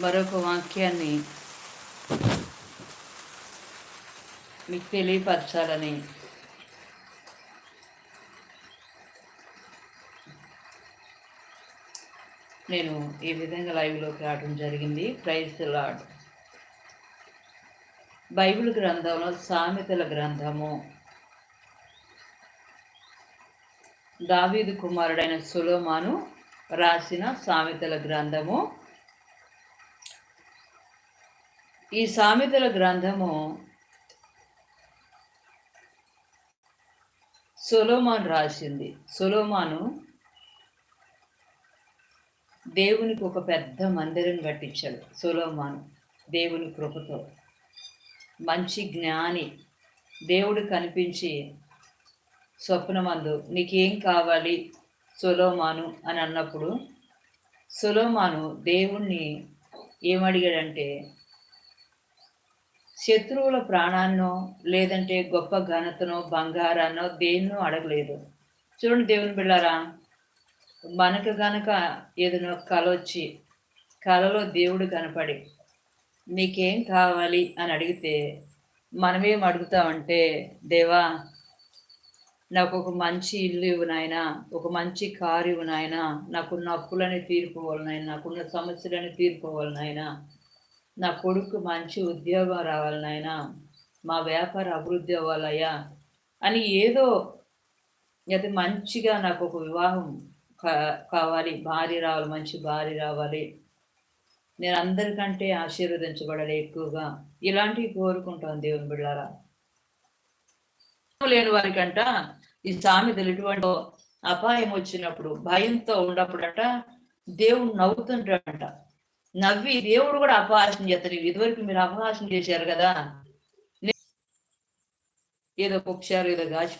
మరొక వాక్యాన్ని మీకు తెలియపరచాలని నేను ఈ విధంగా లైవ్లోకి రావడం జరిగింది. ప్రైజ్ లాడ్ బైబిల్ గ్రంథంలో సామెతల గ్రంథము. దావీదు కుమారుడైన సులోమాను రాసిన సామెతల గ్రంథము. ఈ సామెతల గ్రంథము సొలోమాన్ రాసింది. సొలోమాను దేవునికి ఒక పెద్ద మందిరం కట్టించాడు సొలోమాను దేవుని కృపతో. మంచి జ్ఞాని దేవుడు కనిపించి స్వప్నమందు నీకేం కావాలి సొలోమాను అని అన్నప్పుడు సొలోమాను దేవుణ్ణి ఏమడిగాడంటే శత్రువుల ప్రాణాన్నో లేదంటే గొప్ప ఘనతనో బంగారాన్నో దేన్నో అడగలేదు. చూడండి దేవుని బిళ్ళారా మనకు గనక ఏదైనా కళ వచ్చి కలలో దేవుడు కనపడి నీకేం కావాలి? అని అడిగితే మనమేం అడుగుతామంటే దేవా నాకు ఒక మంచి ఇల్లు ఇవ్వు నాయనా ఒక మంచి కారు ఇవ్వు నాయన నాకున్న అప్పులని తీరిపోవాలి నాయన నాకున్న సమస్యలని తీరిపోవాలి నాయన నా కొడుకు మంచి ఉద్యోగం రావాలి నాయన. మా వ్యాపార అభివృద్ధి అవ్వాలయ్యా. అని ఏదో అది మంచిగా నాకు ఒక వివాహం కా- కావాలి. భార్య రావాలి మంచి భార్య రావాలి. నేను అందరికంటే ఆశీర్వదించబడాలి ఎక్కువగా. ఇలాంటివి కోరుకుంటాను దేవుని బిళ్ళారా లేని వారికంట ఈ సామెతలు ఇటువంటి అపాయం వచ్చినప్పుడు భయంతో ఉన్నప్పుడట దేవుడు నవ్వుతుంటాడంట. నవ్వి దేవుడు కూడా అపహాసం చేస్తారు. ఇదివరకు మీరు అపహాసం చేశారు కదా? ఏదో కుక్షారు ఏదో గాచి